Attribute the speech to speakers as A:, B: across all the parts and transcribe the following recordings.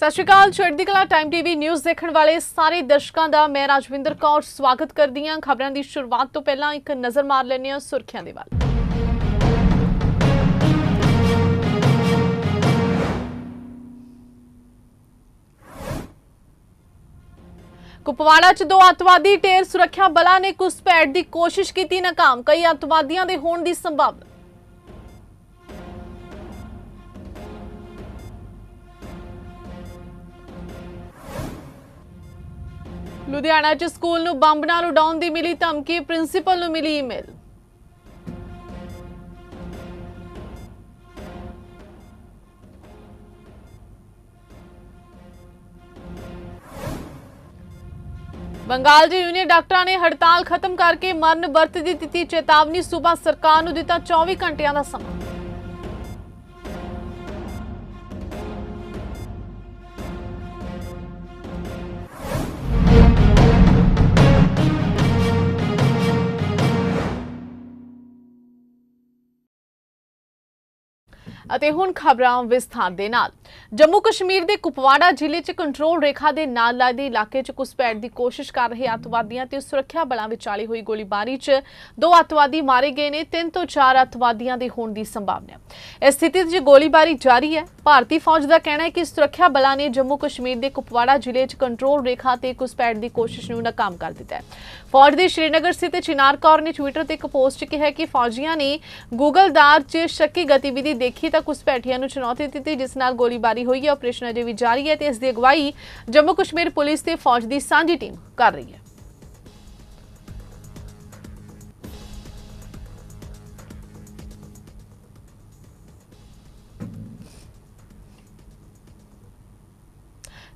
A: ਸਤਿ ਸ਼੍ਰੀ ਅਕਾਲ ਚੜ੍ਹਦੀ ਕਲਾ ਟਾਈਮ ਟੀਵੀ ਨਿਊਜ਼ ਦੇਖਣ ਵਾਲੇ ਸਾਰੇ ਦਰਸ਼ਕਾਂ ਦਾ ਮੈਂ ਰਾਜਵਿੰਦਰ ਕੌਰ ਸਵਾਗਤ ਕਰਦੀ ਹਾਂ। ਖਬਰਾਂ ਦੀ ਸ਼ੁਰੂਆਤ ਤੋਂ ਪਹਿਲਾਂ ਇੱਕ ਨਜ਼ਰ ਮਾਰ ਲੈਂਦੇ ਹਾਂ ਸੁਰਖੀਆਂ ਦੇ ਵੱਲ। ਕੁਪਵਾੜਾ 'ਚ ਦੋ ਅੱਤਵਾਦੀ ਢੇਰ ਸੁਰੱਖਿਆ ਬਲਾਂ ਨੇ ਘੁਸਪੈਠ ਦੀ ਕੋਸ਼ਿਸ਼ ਕੀਤੀ ਨਾਕਾਮ। ਕਈ ਅੱਤਵਾਦੀਆਂ ਦੇ ਹੋਣ ਦੀ ਸੰਭਾਵਨਾ। ਲੁਧਿਆਣਾ 'ਚ ਸਕੂਲ ਨੂੰ ਬੰਬ ਨਾਲ ਉਡਾਉਣ ਦੀ ਮਿਲੀ ਧਮਕੀ, ਪ੍ਰਿੰਸੀਪਲ ਨੂੰ ਮਿਲੀ ਈਮੇਲ। ਬੰਗਾਲ ਦੇ ਯੂਨੀਅਨ ਡਾਕਟਰਾਂ ਨੇ ਹੜਤਾਲ ਖਤਮ ਕਰਕੇ ਮਰਨ ਵਰਤ ਦੀ ਦਿੱਤੀ ਚੇਤਾਵਨੀ, ਸੂਬਾ ਸਰਕਾਰ ਨੂੰ ਦਿੱਤਾ 24 ਘੰਟਿਆਂ ਦਾ ਸਮਾਂ। ਅਤੇ ਹੁਣ ਖਬਰਾਂ ਵਿਸਥਾਰ ਦੇ ਨਾਲ। ਜੰਮੂ ਕਸ਼ਮੀਰ ਦੇ ਕੁਪਵਾੜਾ ਜ਼ਿਲ੍ਹੇ 'ਚ ਕੰਟਰੋਲ ਰੇਖਾ ਦੇ ਨਾਲ ਲੱਗਦੇ ਇਲਾਕੇ 'ਚ ਘੁਸਪੈਠ ਦੀ ਕੋਸ਼ਿਸ਼ ਕਰ ਰਹੇ ਅੱਤਵਾਦੀਆਂ ਤੇ ਸੁਰੱਖਿਆ ਬਲਾਂ ਵਿਚਾਲੇ ਹੋਈ ਗੋਲੀਬਾਰੀ 'ਚ ਦੋ ਅੱਤਵਾਦੀ ਮਾਰੇ ਗਏ ਨੇ, ਤਿੰਨ ਤੋਂ ਚਾਰ ਅੱਤਵਾਦੀਆਂ ਦੇ ਹੋਣ ਦੀ ਸੰਭਾਵਨਾ ਹੈ। ਇਸ ਸਥਿਤੀ 'ਚ ਗੋਲੀਬਾਰੀ ਜਾਰੀ ਹੈ, ਭਾਰਤੀ ਫੌਜ ਦਾ ਕਹਿਣਾ ਹੈ ਕਿ ਸੁਰੱਖਿਆ ਬਲਾਂ ਨੇ ਜੰਮੂ ਕਸ਼ਮੀਰ ਦੇ ਕੁਪਵਾੜਾ ਜ਼ਿਲ੍ਹੇ 'ਚ ਕੰਟਰੋਲ ਰੇਖਾ ਤੇ ਘੁਸਪੈਠ ਦੀ ਕੋਸ਼ਿਸ਼ ਨੂੰ ਨਾਕਾਮ ਕਰ ਦਿੱਤਾ ਹੈ। ਫੌਜ ਦੇ ਸ਼੍ਰੀਨਗਰ ਸਥਿਤ ਚਿਨਾਰ ਕੌਰ ਨੇ ਟਵਿੱਟਰ ਤੇ ਇੱਕ ਪੋਸਟ 'ਚ ਕਿਹਾ ਕਿ ਫੌਜੀਆਂ ਨੇ ਗੂਗਲਦਾਰ 'ਚ ਸ਼ੱਕੀ ਗਤੀਵਿਧੀ ਦੇਖੀ ਤਾਂ ਘੁਸਪੈਠੀਆਂ ਨੂੰ ਚੁਣੌਤੀ ਦਿੱਤੀ, ਜਿਸ ਨਾਲ ਗੋਲੀਬਾਰੀ ਹੋਈ ਹੈ ਆਪਰੇਸ਼ਨ ਅਜੇ ਵੀ ਜਾਰੀ ਹੈ ਤੇ ਇਸ ਦੀ ਅਗਵਾਈ ਜੰਮੂ ਕਸ਼ਮੀਰ ਪੁਲਿਸ ਤੇ ਫੌਜ ਦੀ ਸਾਂਝੀ ਟੀਮ ਕਰ ਰਹੀ ਹੈ।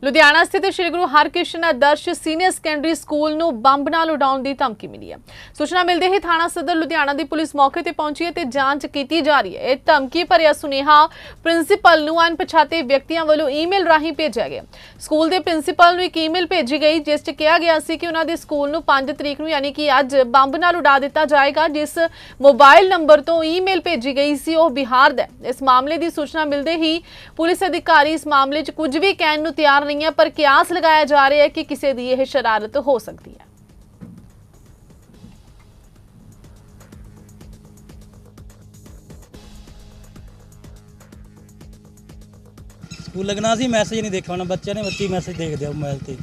A: ਲੁਧਿਆਣਾ ਸਥਿਤ Shri Guru Harkrishan Adarsh senior secondary school ਨੂੰ ਬੰਬ ਨਾਲ ਉਡਾਉਣ ਦੀ ਧਮਕੀ ਮਿਲੀ ਹੈ। ਸੂਚਨਾ ਮਿਲਦੇ ਹੀ ਥਾਣਾ ਸਦਰ ਲੁਧਿਆਣਾ ਦੀ ਪੁਲਿਸ ਮੌਕੇ ਤੇ ਪਹੁੰਚੀ ਹੈ ਤੇ ਜਾਂਚ ਕੀਤੀ ਜਾ ਰਹੀ ਹੈ। ਇਹ ਧਮਕੀ ਭਰਿਆ ਸੁਨੇਹਾ ਪ੍ਰਿੰਸੀਪਲ ਨੂੰ ਅਣਪਛਾਤੇ ਵਿਅਕਤੀਆਂ ਵੱਲੋਂ ਈਮੇਲ ਰਾਹੀਂ ਭੇਜਿਆ ਗਿਆ ਸਕੂਲ ਦੇ ਪ੍ਰਿੰਸੀਪਲ ਨੂੰ ਇੱਕ ਈਮੇਲ ਭੇਜੀ ਗਈ, ਜਿਸ 'ਚ ਕਿਹਾ ਗਿਆ ਸੀ ਕਿ ਉਹਨਾਂ ਦੇ ਸਕੂਲ ਨੂੰ 5 ਤਰੀਕ ਨੂੰ ਯਾਨੀ ਕਿ ਅੱਜ ਬੰਬ ਨਾਲ ਉਡਾ ਦਿੱਤਾ ਜਾਏਗਾ, ਜਿਸ ਮੋਬਾਈਲ ਨੰਬਰ ਤੋਂ ਈਮੇਲ ਭੇਜੀ ਗਈ ਸੀ, ਉਹ ਬਿਹਾਰ ਦਾ ਇਸ ਮਾਮਲੇ ਦੀ ਸੂਚਨਾ ਮਿਲਦੇ ਹੀ ਪੁਲਿਸ ਅਧਿਕਾਰੀ ਇਸ ਮਾਮਲੇ 'ਚ ਕੁਝ ਵੀ ਕਹਿਣ ਨੂੰ ਤਿਆਰ ਨਹੀਂ ਹੈ ਪਰ ਕਿਆਸ ਲਗਾਇਆ ਜਾ ਰਿਹਾ ਹੈ ਕਿ ਕਿਸੇ ਦੀ ਇਹ ਸ਼ਰਾਰਤ ਹੋ ਸਕਦੀ ਹੈ
B: ਸਕੂਲ ਲੱਗਣਾ ਸੀ ਮੈਸੇਜ ਨਹੀਂ ਦੇਖਿਆ ਹੋਣਾ ਬੱਚਿਆਂ ਨੇ ਬੱਚੀ ਮੈਸੇਜ ਦੇਖਦੇ ਆ ਮੋਬਾਈਲ ਤੇ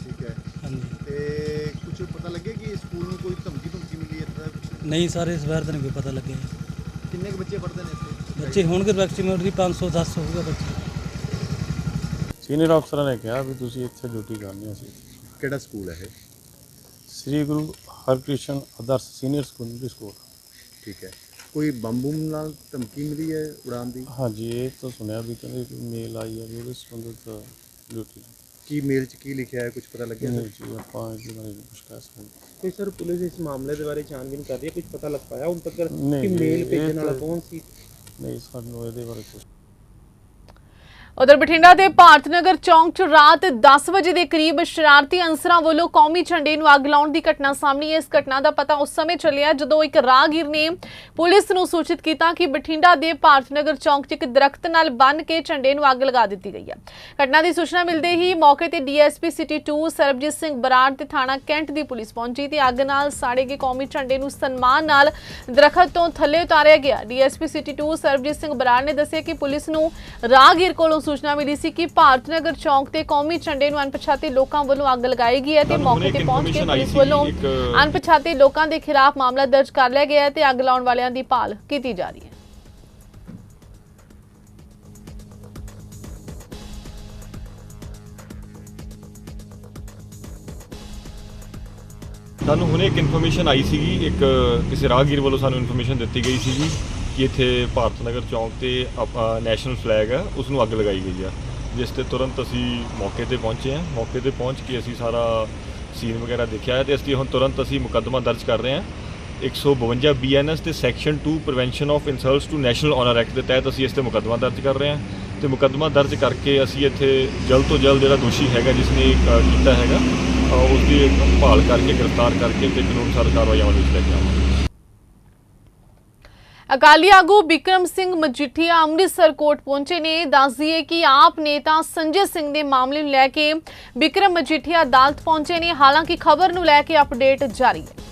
C: ਠੀਕ ਹੈ
B: ਹਾਂਜੀ
C: ਤੇ ਕੁਝ ਪਤਾ ਲੱਗਿਆ ਕਿ ਸਕੂਲ ਨੂੰ ਕੋਈ ਧਮਕੀ ਧਮਕੀ ਮਿਲੀ ਹੈ ਤਾਂ ਕੁਛ?
B: ਨਹੀਂ ਸਾਰੇ ਇਸ ਵਾਰ ਤਾਂ ਨਹੀਂ ਕੋਈ ਪਤਾ ਲੱਗਿਆ
C: ਕਿੰਨੇ ਕੁ ਬੱਚੇ ਪੜ੍ਹਦੇ ਨੇ ਇੱਥੇ
B: ਬੱਚੇ ਹੋਣਗੇ ਮੈਕਸਿਮਮ 500 10 ਹੋਊਗਾ ਬੱਚੇ
D: ਸੀਨੀਅਰ ਅਫਸਰਾਂ ਨੇ ਕਿਹਾ ਵੀ ਤੁਸੀਂ ਇੱਥੇ ਡਿਊਟੀ ਕਰਨੀ ਹੈ ਸੀ
C: ਕਿਹੜਾ ਸਕੂਲ ਹੈ ਇਹ?
D: Shri Guru Harkrishan Adarsh senior secondary school.
C: ਠੀਕ ਹੈ। ਕੋਈ ਬੰਬੂਮ ਨਾਲ ਧਮਕੀ ਮਿਲੀ ਹੈ ਉਡਾਨ ਦੀ?
D: ਹਾਂਜੀ ਇਹ ਤਾਂ ਸੁਣਿਆ ਵੀ ਕਹਿੰਦੇ ਮੇਲ ਆਈ ਹੈ ਵੀ ਉਹਦੇ ਸੰਬੰਧਿਤ ਡਿਊਟੀ।
C: ਕੀ ਮੇਲ 'ਚ ਕੀ ਲਿਖਿਆ ਹੈ ਕੁਝ ਪਤਾ ਲੱਗਿਆ
D: ਨਹੀਂ ਜੀ ਆਪਾਂ ਇਹਦੇ ਬਾਰੇ ਨਹੀਂ ਕੁਝ ਕਹਿ ਸਕਦੇ।
E: ਤੇ ਸਰ ਪੁਲਿਸ ਇਸ ਮਾਮਲੇ ਦੇ ਬਾਰੇ ਛਾਨਬੀਨ ਕਰ ਰਹੀ ਹੈ ਕੁਝ ਪਤਾ ਲੱਗ ਪਾਇਆ ਹੁਣ ਤੱਕ ਕਿ ਮੇਲ ਭੇਜਣ ਵਾਲਾ ਕੌਣ ਸੀ?
D: ਨਹੀਂ ਸਾਨੂੰ ਇਹਦੇ ਬਾਰੇ ਕੁਝ
A: ਉਧਰ ਬਠਿੰਡਾ ਦੇ ਭਾਰਤ ਨਗਰ ਚੌਂਕ 'ਚ ਰਾਤ 10 ਵਜੇ ਦੇ ਕਰੀਬ ਸ਼ਰਾਰਤੀ ਅਨਸਰਾਂ ਵੱਲੋਂ ਕੌਮੀ ਝੰਡੇ ਨੂੰ ਅੱਗ ਲਾਉਣ ਦੀ ਘਟਨਾ ਸਾਹਮਣੇ ਇਸ ਘਟਨਾ ਦਾ ਪਤਾ ਉਸ ਸਮੇਂ ਚੱਲਿਆ ਜਦੋਂ ਇੱਕ ਰਾਹਗੀਰ ਨੇ ਪੁਲਿਸ ਨੂੰ ਸੂਚਿਤ ਕੀਤਾ ਕਿ ਬਠਿੰਡਾ ਦੇ ਭਾਰਤ ਨਗਰ ਚੌਂਕ 'ਚ ਇੱਕ ਦਰਖਤ ਨਾਲ ਬੰਨ੍ਹ ਕੇ ਝੰਡੇ ਨੂੰ ਅੱਗ ਲਗਾ ਦਿੱਤੀ ਗਈ ਹੈ। ਘਟਨਾ ਦੀ ਸੂਚਨਾ ਮਿਲਦੇ ਹੀ ਮੌਕੇ ਤੇ ਡੀਐਸਪੀ ਸਿਟੀ 2 ਸਰਬਜੀਤ ਸਿੰਘ ਬਰਾੜ ਤੇ ਥਾਣਾ ਕੈਂਟ ਦੀ ਪੁਲਿਸ ਪਹੁੰਚੀ ਤੇ ਅੱਗ ਨਾਲ ਸਾੜੇ ਗਏ ਕੌਮੀ ਝੰਡੇ ਨੂੰ ਸਨਮਾਨ ਨਾਲ ਦਰਖਤ ਤੋਂ ਥੱਲੇ ਉਤਾਰਿਆ ਗਿਆ। ਡੀਐਸਪੀ ਸਿਟੀ 2 ਸਰਬਜੀਤ ਸਿੰਘ ਬਰਾੜ ਨੇ ਦੱਸਿਆ ਕਿ ਪੁਲਿਸ ਨੂੰ ਰਾਹਗੀਰ ਕੋਲੋਂ ਸੂਚਨਾ ਮਿਲੀ ਸੀ ਕਿ ਭਾਰਤ ਨਗਰ ਚੌਂਕ ਤੇ ਕੌਮੀ ਝੰਡੇ ਨੂੰ ਅਣਪਛਾਤੇ ਲੋਕਾਂ ਵੱਲੋਂ ਅੱਗ ਲਗਾਈ ਗਈ ਹੈ ਤੇ ਮੌਕੇ ਤੇ ਪਹੁੰਚ ਕੇ ਪੁਲਿਸ ਵੱਲੋਂ ਅਣਪਛਾਤੇ ਲੋਕਾਂ ਦੇ ਖਿਲਾਫ ਮਾਮਲਾ ਦਰਜ ਕਰ ਲਿਆ ਗਿਆ ਹੈ ਤੇ ਅੱਗ ਲਾਉਣ ਵਾਲਿਆਂ ਦੀ ਭਾਲ ਕੀਤੀ ਜਾ ਰਹੀ ਹੈ।
F: ਸਾਨੂੰ ਹੁਣੇ ਇੱਕ ਇਨਫੋਰਮੇਸ਼ਨ ਆਈ ਸੀਗੀ ਇੱਕ ਕਿਸੇ ਰਾਹਗੀਰ ਵੱਲੋਂ ਸਾਨੂੰ ਇਨਫੋਰਮੇਸ਼ਨ ਦਿੱਤੀ ਗਈ ਸੀਗੀ। ਕਿ ਇੱਥੇ ਭਾਰਤ ਨਗਰ ਚੌਂਕ ਤੇ ਨੈਸ਼ਨਲ ਫਲੈਗ ਹੈ ਉਸ ਨੂੰ ਅੱਗ ਲਗਾਈ ਗਈ ਆ ਜਿਸ ਤੇ ਤੁਰੰਤ ਅਸੀਂ ਮੌਕੇ ਤੇ ਪਹੁੰਚੇ ਹਾਂ। ਮੌਕੇ ਤੇ ਪਹੁੰਚ ਕੇ ਅਸੀਂ ਸਾਰਾ ਸੀਨ ਵਗੈਰਾ ਦੇਖਿਆ ਹੈ ਤੇ ਅਸੀਂ ਹੁਣ ਤੁਰੰਤ ਅਸੀਂ ਮੁਕੱਦਮਾ ਦਰਜ ਕਰ ਰਹੇ ਹਾਂ। 152 ਬੀਐਨਐਸ ਤੇ section 2 prevention of insults to national honour act ਦੇ ਤਹਿਤ ਅਸੀਂ ਇਸ ਤੇ ਮੁਕੱਦਮਾ ਦਰਜ ਕਰ ਰਹੇ ਹਾਂ। ਤੇ ਮੁਕੱਦਮਾ ਦਰਜ ਕਰਕੇ ਅਸੀਂ ਇੱਥੇ ਜਲਦ ਤੋਂ ਜਲਦ ਜਿਹੜਾ ਦੋਸ਼ੀ ਹੈਗਾ ਜਿਸ ਨੇ ਕੀਤਾ ਹੈਗਾ ਅ, ਉਸ ਦੀ ਭਾਲ ਕਰਕੇ ਗ੍ਰਿਫਤਾਰ ਕਰਕੇ ਤੇ ਕਾਨੂੰਨ ਅਨੁਸਾਰ ਕਾਰਵਾਈ ਅਮਲ ਵਿੱਚ ਲੈ ਕੇ ਆਵਾਂਗੇ।
A: ਅਕਾਲੀ ਆਗੂ ਬਿਕਰਮ ਸਿੰਘ ਮਜੀਠੀਆ ਅੰਮ੍ਰਿਤਸਰ ਕੋਰਟ ਪਹੁੰਚੇ ਨੇ। ਦੱਸਦੀਏ ਕਿ ਆਪ ਨੇਤਾ ਸੰਜੇ ਸਿੰਘ ਦੇ ਮਾਮਲੇ ਨੂੰ ਲੈ ਕੇ ਬਿਕਰਮ ਮਜੀਠੀਆ ਅਦਾਲਤ ਪਹੁੰਚੇ ਨੇ। ਹਾਲਾਂਕਿ ਖਬਰ ਨੂੰ ਲੈ ਕੇ ਅਪਡੇਟ ਜਾਰੀ ਹੈ।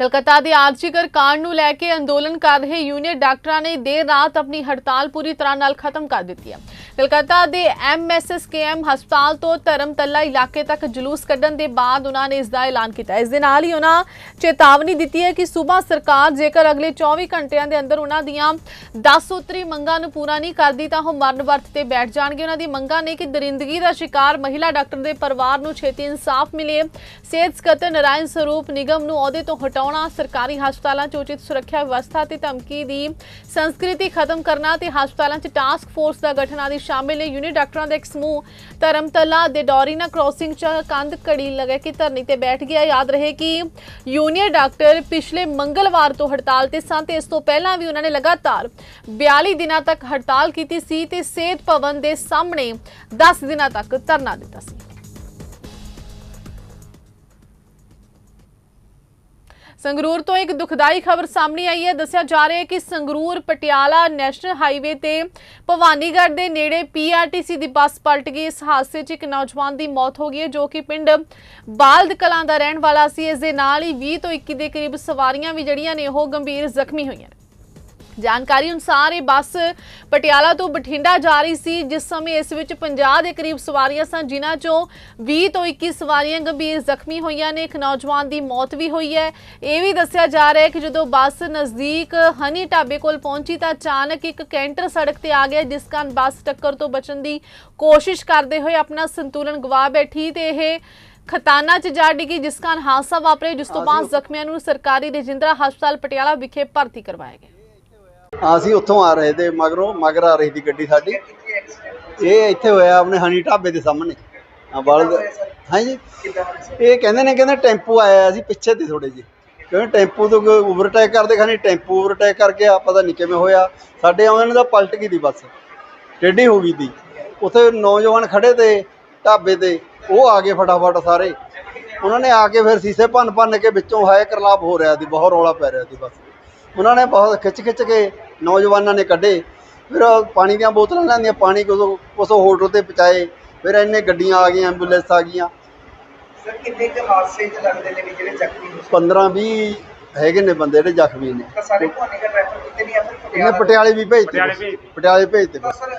A: ਕਲਕੱਤਾ ਦੇ ਆਰਜੀਕਰ ਕਾਂਡ ਨੂੰ ਲੈ ਕੇ ਅੰਦੋਲਨ ਕਰ ਰਹੇ ਯੂਨੀਅਨ ਡਾਕਟਰਾਂ ਨੇ ਦੇਰ ਰਾਤ ਆਪਣੀ ਹੜਤਾਲ ਪੂਰੀ ਤਰ੍ਹਾਂ ਨਾਲ ਖਤਮ ਕਰ ਦਿੱਤੀ ਹੈ। ਕਲਕੱਤਾ ਦੇ ਐਮਐਸਐਸਕੇਐਮ ਹਸਪਤਾਲ ਤੋਂ ਧਰਮਤੱਲਾ ਇਲਾਕੇ ਤੱਕ ਜਲੂਸ ਕੱਢਣ ਦੇ ਬਾਅਦ ਉਹਨਾਂ ਨੇ ਇਸ ਦਾ ਐਲਾਨ ਕੀਤਾ। ਇਸ ਦੇ ਨਾਲ ਹੀ ਉਹਨਾਂ ਚੇਤਾਵਨੀ ਦਿੱਤੀ ਹੈ ਕਿ ਸੂਬਾ ਸਰਕਾਰ ਜੇਕਰ ਅਗਲੇ 24 ਘੰਟਿਆਂ ਦੇ ਅੰਦਰ ਉਹਨਾਂ ਦੀਆਂ 10 ਸੂਤਰੀ ਮੰਗਾਂ ਨੂੰ ਪੂਰਾ ਨਹੀਂ ਕਰਦੀ ਤਾਂ ਉਹ ਮਰਨ ਵਰਤ ਤੇ ਬੈਠ ਜਾਣਗੇ। ਉਹਨਾਂ ਦੀ ਮੰਗਾਂ ਨੇ ਕਿ ਦਰਿੰਦਗੀ ਦਾ ਸ਼ਿਕਾਰ ਮਹਿਲਾ ਡਾਕਟਰ ਦੇ ਪਰਿਵਾਰ ਨੂੰ ਛੇਤੀ ਇਨਸਾਫ ਮਿਲੇ। ਸਿਹਤ ਸਕੱਤਰ ਨਰਾਇਣ ਸਰੂਪ ਨਿਗਮ ਨੂੰ ਅਹੁਦੇ ਤੋਂ ਹਟਾਉਣਾ, ਸਰਕਾਰੀ ਹਸਪਤਾਲਾਂ 'ਚ ਉਚਿਤ ਸੁਰੱਖਿਆ ਵਿਵਸਥਾ ਤੇ ਧਮਕੀ ਦੀ ਸੰਸਕ੍ਰਿਤੀ ਖਤਮ ਕਰਨਾ ਤੇ ਹਸਪਤਾਲਾਂ 'ਚ ਟਾਸਕ ਫੋਰਸ ਦਾ ਗਠਨ ਆਦਿ ਸ਼ਾਮਿਲ ਨੇ ਯੂਨਿਟ ਡਾਕਟਰਾਂ ਦਾ ਇੱਕ ਸਮੂਹ ਧਰਮਤਲਾ ਦੇ ਡੋਰੀਨਾ ਕ੍ਰੋਸਿੰਗ 'ਚ ਕੰਧ ਕੜੀ ਲਗਾ ਕੇ ਧਰਨੀ ਤੇ ਬੈਠ ਗਿਆ। ਯਾਦ ਰਹੇ ਕਿ ਯੂਨੀਅਨ ਡਾਕਟਰ ਪਿਛਲੇ ਮੰਗਲਵਾਰ ਤੋਂ ਹੜਤਾਲ ਤੇ ਸਨ ਤੇ ਇਸ ਤੋਂ ਪਹਿਲਾਂ ਵੀ ਉਹਨਾਂ ਨੇ ਲਗਾਤਾਰ 42 ਦਿਨਾਂ ਤੱਕ ਹੜਤਾਲ ਕੀਤੀ ਸੀ ਤੇ ਸਿਹਤ ਭਵਨ ਦੇ ਸਾਹਮਣੇ 10 ਦਿਨਾਂ ਤੱਕ ਧਰਨਾ ਦਿੱਤਾ ਸੀ। ਸੰਗਰੂਰ ਤੋਂ ਇੱਕ ਦੁਖਦਾਈ ਖਬਰ ਸਾਹਮਣੇ ਆਈ ਹੈ। ਦੱਸਿਆ ਜਾ ਰਿਹਾ ਹੈ ਕਿ ਸੰਗਰੂਰ ਪਟਿਆਲਾ ਨੈਸ਼ਨਲ ਹਾਈਵੇ ਤੇ ਭਵਾਨੀਗੜ੍ਹ ਦੇ ਨੇੜੇ ਪੀਆਰਟੀਸੀ ਦੀ ਬੱਸ ਪਲਟ ਗਈ। ਇਸ ਹਾਦਸੇ 'ਚ ਇੱਕ ਨੌਜਵਾਨ ਦੀ ਮੌਤ ਹੋ ਗਈ ਹੈ, ਜੋ ਕਿ ਪਿੰਡ ਬਾਲਦ ਕਲਾਂ ਦਾ ਰਹਿਣ ਵਾਲਾ ਸੀ। ਇਸ ਦੇ ਨਾਲ ਹੀ 20 ਤੋਂ 21 ਦੇ ਕਰੀਬ ਸਵਾਰੀਆਂ ਵੀ ਜਿਹੜੀਆਂ ਨੇ, ਉਹ ਗੰਭੀਰ ਜ਼ਖਮੀ ਹੋਈਆਂ ਜਾਣਕਾਰੀ ਅਨੁਸਾਰ ਇਹ ਬੱਸ ਪਟਿਆਲਾ ਤੋਂ ਬਠਿੰਡਾ ਜਾ ਰਹੀ ਸੀ ਜਿਸ ਸਮੇਂ ਇਸ ਵਿੱਚ 50 ਦੇ ਕਰੀਬ ਸਵਾਰੀਆਂ ਸਨ ਜਿਨ੍ਹਾਂ ਚੋਂ 20 ਤੋਂ 21 ਸਵਾਰੀਆਂ ਗੰਭੀਰ ਜ਼ਖਮੀ ਹੋਈਆਂ ਨੇ ਇੱਕ ਨੌਜਵਾਨ ਦੀ ਮੌਤ ਵੀ ਹੋਈ ਹੈ। ਇਹ ਵੀ ਦੱਸਿਆ ਜਾ ਰਿਹਾ ਹੈ ਕਿ ਜਦੋਂ ਬੱਸ ਨਜ਼ਦੀਕ ਹਨੀ ਢਾਬੇ ਕੋਲ ਪਹੁੰਚੀ ਤਾਂ ਅਚਾਨਕ ਇੱਕ ਕੈਂਟਰ ਸੜਕ ਤੇ ਆ ਗਿਆ ਜਿਸ ਕਾਰਨ ਬੱਸ ਟੱਕਰ ਤੋਂ ਬਚਣ ਦੀ ਕੋਸ਼ਿਸ਼ ਕਰਦੇ ਹੋਏ ਆਪਣਾ ਸੰਤੁਲਨ ਗਵਾ ਬੈਠੀ ਤੇ ਇਹ ਖਤਾਨਾ ਚ ਜਾ ਡਿੱਗੀ ਜਿਸ ਕਾਰਨ ਹਾਦਸਾ ਵਾਪਰਿਆ ਜਿਸ ਤੋਂ ਬਾਅਦ ਜ਼ਖਮੀਆਂ ਨੂੰ ਸਰਕਾਰੀ ਰਜਿੰਦਰਾ ਹਸਪਤਾਲ ਪਟਿਆਲਾ ਵਿਖੇ ਭਰਤੀ ਕਰਵਾਇਆ ਗਿਆ।
G: ਅਸੀਂ ਉੱਥੋਂ ਆ ਰਹੇ ਤੇ ਮਗਰੋਂ ਮਗਰ ਆ ਰਹੀ ਸੀ ਗੱਡੀ ਸਾਡੀ। ਇਹ ਇੱਥੇ ਹੋਇਆ ਆਪਣੇ ਹਨੀ ਢਾਬੇ ਦੇ ਸਾਹਮਣੇ। ਆ ਬਲਦ ਹਾਂਜੀ। ਇਹ ਕਹਿੰਦੇ ਨੇ, ਕਹਿੰਦੇ ਟੈਂਪੂ ਆਇਆ ਸੀ ਪਿੱਛੇ ਤੇ ਥੋੜੇ ਜਿਹੇ। ਕਿਉਂਕਿ ਟੈਂਪੂ ਤੋਂ ਕੋਈ ਓਵਰਟੇਕ ਕਰਦੇ ਖਾਣੀ, ਟੈਂਪੂ ਓਵਰਟੇਕ ਕਰਕੇ ਆ ਪਤਾ ਨਹੀਂ ਕਿਵੇਂ ਹੋਇਆ। ਸਾਡੇ ਆਉਂਦੇ ਨੇ ਤਾਂ ਪਲਟ ਗਈ ਦੀ ਬੱਸ। ਟੇਢੀ ਹੋ ਗਈ ਦੀ। ਉੱਥੇ ਨੌਜਵਾਨ ਖੜੇ ਤੇ ਢਾਬੇ ਤੇ, ਉਹ ਆ ਗਏ ਫਟਾਫਟ ਸਾਰੇ। ਉਹਨਾਂ ਨੇ ਆ ਕੇ ਫਿਰ ਸੀਸੇ ਭੰਨ ਭੰਨ ਕੇ ਵਿੱਚੋਂ ਹਾਇ ਕਰਲਾਪ ਹੋ ਰਿਹਾ ਸੀ, ਬਹੁਤ ਰੌਲਾ ਪੈ ਰਿਹਾ ਸੀ ਬਸ। ਉਹਨਾਂ ਨੇ ਬਹੁਤ ਖਿੱਚ ਖਿੱਚ ਕੇ ਨੌਜਵਾਨਾਂ ਨੇ ਕੱਢੇ। ਫਿਰ ਉਹ ਪਾਣੀ ਦੀਆਂ ਬੋਤਲਾਂ ਲੈਂਦੀਆਂ ਪਾਣੀ ਕੋਸੋਂ ਕੋਸੋਂ ਹੋਟਲ ਤੇ ਪਹੁੰਚਾਏ। ਫਿਰ ਇੰਨੇ ਗੱਡੀਆਂ ਆ ਗਈਆਂ ਐਂਬੂਲੈਂਸ ਆ ਗਈਆਂ।
H: ਸਰ ਕਿੰਨੇ ਕੁ ਹਾਦਸੇ ਚ ਲੱਗਦੇ ਨੇ ਵੀ ਜਿਹੜੇ ਜ਼ਖਮੀ ਹੋ
G: 15 20 ਹੈਗੇ ਨੇ ਬੰਦੇ ਜਿਹੜੇ ਜ਼ਖਮੀ ਨੇ।
H: ਤਾਂ ਸਾਰੇ ਭਵਾਨੀਗੜ੍ਹ ਰੈਫਰ ਕੀਤੇ ਨਹੀਂ ਆ ਫਿਰ
G: ਇਹਨੇ ਪਟਿਆਲੇ ਵੀ ਭੇਜਤੇ ਪਟਿਆਲੇ ਭੇਜਤੇ
H: ਤਾਂ ਸਰ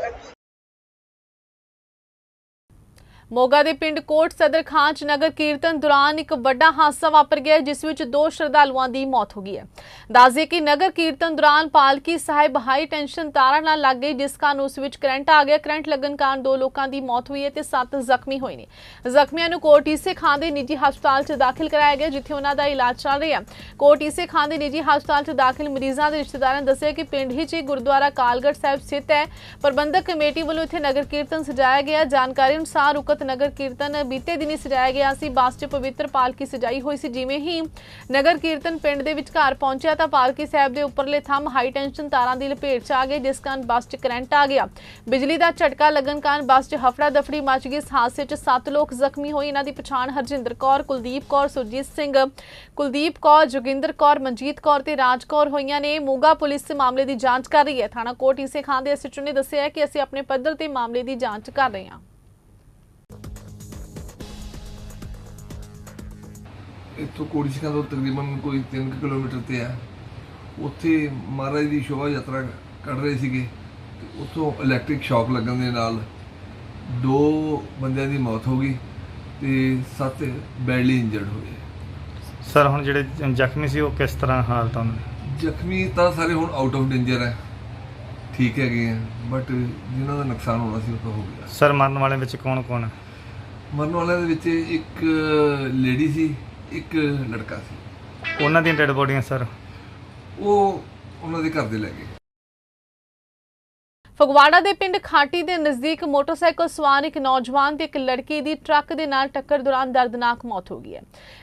A: ਮੋਗਾ ਦੇ ਪਿੰਡ ਕੋਟ ਸਦਰ ਖਾਂ ਚ ਨਗਰ ਕੀਰਤਨ ਦੌਰਾਨ ਇੱਕ ਵੱਡਾ ਹਾਦਸਾ ਵਾਪਰ ਗਿਆ ਜਿਸ ਵਿੱਚ ਦੋ ਸ਼ਰਧਾਲੂਆਂ ਦੀ ਮੌਤ ਹੋ ਗਈ ਹੈ। ਦੱਸਦੇ ਕਿ ਨਗਰ ਕੀਰਤਨ ਦੌਰਾਨ ਪਾਲਕੀ ਸਾਹਿਬ ਹਾਈ ਟੈਂਸ਼ਨ ਤਾਰਾਂ ਨਾਲ ਲੱਗ ਗਈ, ਜਿਸ ਕਾਰਨ ਉਸ ਵਿੱਚ ਕਰੰਟ ਆ ਗਿਆ। ਕਰੰਟ ਲੱਗਣ ਕਾਰਨ ਦੋ ਲੋਕਾਂ ਦੀ ਮੌਤ ਹੋਈ ਹੈ ਤੇ ਸੱਤ ਜ਼ਖਮੀ ਹੋਏ ਨੇ। ਜ਼ਖਮੀਆਂ ਨੂੰ ਕੋਟ ਈਸੇ ਖਾਂ ਦੇ ਨਿੱਜੀ ਹਸਪਤਾਲ 'ਚ ਦਾਖਲ ਕਰਾਇਆ ਗਿਆ, ਜਿੱਥੇ ਉਹਨਾਂ ਦਾ ਇਲਾਜ ਚੱਲ ਰਿਹਾ ਹੈ। ਕੋਟ ਈਸੇ ਖਾਂ ਦੇ ਨਿੱਜੀ ਹਸਪਤਾਲ 'ਚ ਦਾਖਲ ਮਰੀਜ਼ਾਂ ਦੇ ਰਿਸ਼ਤੇਦਾਰਾਂ ਨੇ ਦੱਸਿਆ ਕਿ ਪਿੰਡ ਹੀ 'ਚ ਗੁਰਦੁਆਰਾ ਕਾਲਗੜ੍ਹ ਸਾਹਿਬ ਸਥਿਤ ਹੈ। ਪ੍ਰਬੰਧਕ ਕਮੇਟੀ ਵੱਲੋਂ ਇੱਥੇ ਨਗਰ ਕੀਰਤਨ ਸਜਾਇਆ ਗਿਆ। ਜਾਣਕਾਰੀ ਅਨੁਸਾਰ ਉਕਤ ਨਗਰ ਕੀਰਤਨ ਬੀਤੇ ਦਿਨੀ ਸਜਾਇਆ ਗਿਆ ਸੀ। ਬੱਸ 'ਚ ਪਵਿੱਤਰ ਪਾਲਕੀ ਸਜਾਈ ਹੋਈ ਸੀ। ਜਿਵੇਂ ਹੀ ਨਗਰ ਕੀਰਤਨ ਪਿੰਡ ਦੇ ਵਿਚਕਾਰ ਪਹੁੰਚਿਆ ਤਾਂ ਪਾਲਕੀ ਸਾਹਿਬ ਦੇ ਉੱਪਰਲੇ ਥੰਮ ਹਾਈ ਟੈਂਸ਼ਨ ਤਾਰਾਂ ਦੀ ਲਪੇਟ 'ਚ ਆ ਗਏ, ਜਿਸ ਕਾਰਨ ਬੱਸ 'ਚ ਕਰੰਟ ਆ ਗਿਆ। ਬਿਜਲੀ ਦਾ ਝਟਕਾ ਲੱਗਣ ਕਾਰਨ ਬੱਸ 'ਚ ਹਫੜਾ ਦਫੜੀ ਮਚ ਗਈ। ਇਸ ਹਾਦਸੇ 'ਚ 7 ਲੋਕ ਜ਼ਖਮੀ ਹੋਏ। ਇਹਨਾਂ ਦੀ ਪਛਾਣ ਹਰਜਿੰਦਰ ਕੌਰ, ਕੁਲਦੀਪ ਕੌਰ, ਸੁਰਜੀਤ ਸਿੰਘ, ਕੁਲਦੀਪ ਕੌਰ, ਜੋਗਿੰਦਰ ਕੌਰ, ਮਨਜੀਤ ਕੌਰ ਤੇ ਰਾਜ ਕੌਰ ਹੋਈਆਂ ਨੇ। ਮੋਗਾ ਪੁਲਿਸ ਇਸ ਮਾਮਲੇ ਦੀ ਜਾਂਚ ਕਰ ਰਹੀ ਹੈ। ਥਾਣਾ ਕੋਟ ਈਸੇ ਖਾਨ ਦੇ ਐਸਐਚਓ ਨੇ ਦੱਸਿਆ ਕਿ ਅਸੀਂ ਆਪਣੇ ਪੱਧਰ ਤੇ ਮਾਮਲੇ ਦੀ ਜਾਂਚ ਕਰ ਰਹੇ ਹਾਂ।
I: ਇੱਥੋਂ ਕੋੜੀ ਸਿੰਘਾਂ ਤੋਂ ਤਕਰੀਬਨ ਕੋਈ 3 ਕਿਲੋਮੀਟਰ ਤੇ ਆ। ਉੱਥੇ ਮਹਾਰਾਜ ਦੀ ਸ਼ੋਭਾ ਯਾਤਰਾ ਕੱਢ ਰਹੇ ਸੀਗੇ ਤੇ ਉੱਥੋਂ ਇਲੈਕਟ੍ਰਿਕ ਸ਼ੌਕ ਲੱਗਣ ਦੇ ਨਾਲ ਦੋ ਬੰਦਿਆਂ ਦੀ ਮੌਤ ਹੋ ਗਈ ਤੇ ਸੱਤ ਬੈਡਲੀ ਇੰਜਰਡ ਹੋਏ
J: ਸਰ ਹੁਣ ਜਿਹੜੇ ਜ਼ਖਮੀ ਸੀ ਉਹ ਕਿਸ ਤਰ੍ਹਾਂ ਹਾਲਤ ਉਹਨਾਂ ਦੀ?
I: ਜ਼ਖਮੀ ਤਾਂ ਸਾਰੇ ਹੁਣ ਆਊਟ ਆਫ ਡੇਂਜਰ ਹੈ। ਠੀਕ ਹੈਗੇ ਆ ਬਟ ਜਿਨ੍ਹਾਂ ਦਾ ਨੁਕਸਾਨ ਹੋਣਾ ਸੀ ਉਹ ਤਾਂ ਹੋ ਗਿਆ।
J: ਸਰ ਮਰਨ ਵਾਲਿਆਂ ਵਿੱਚ ਕੌਣ ਕੌਣ ਹੈ
I: ਮਰਨ ਵਾਲਿਆਂ ਦੇ ਵਿੱਚ ਇੱਕ ਲੇਡੀ ਸੀ। ਇੱਕ ਲੜਕਾ ਸੀ।
J: ਉਹਨਾਂ ਦੀਆਂ ਡੈਡ ਬੋਡੀਆਂ ਸਰ?
I: ਉਹ ਉਹਨਾਂ ਦੇ ਘਰ ਦੇ ਲੈ ਗਏ।
A: ਫਗਵਾੜਾ ਦੇ ਪਿੰਡ ਖਾਟੀ ਦੇ ਨਜ਼ਦੀਕ ਮੋਟਰਸਾਈਕਲ ਸਵਾਰ ਇੱਕ ਨੌਜਵਾਨ ਤੇ ਇੱਕ ਲੜਕੀ ਦੀ ਟਰੱਕ ਦੇ ਨਾਲ ਟੱਕਰ ਦੌਰਾਨ ਦਰਦਨਾਕ ਮੌਤ ਹੋ ਗਈ ਹੈ।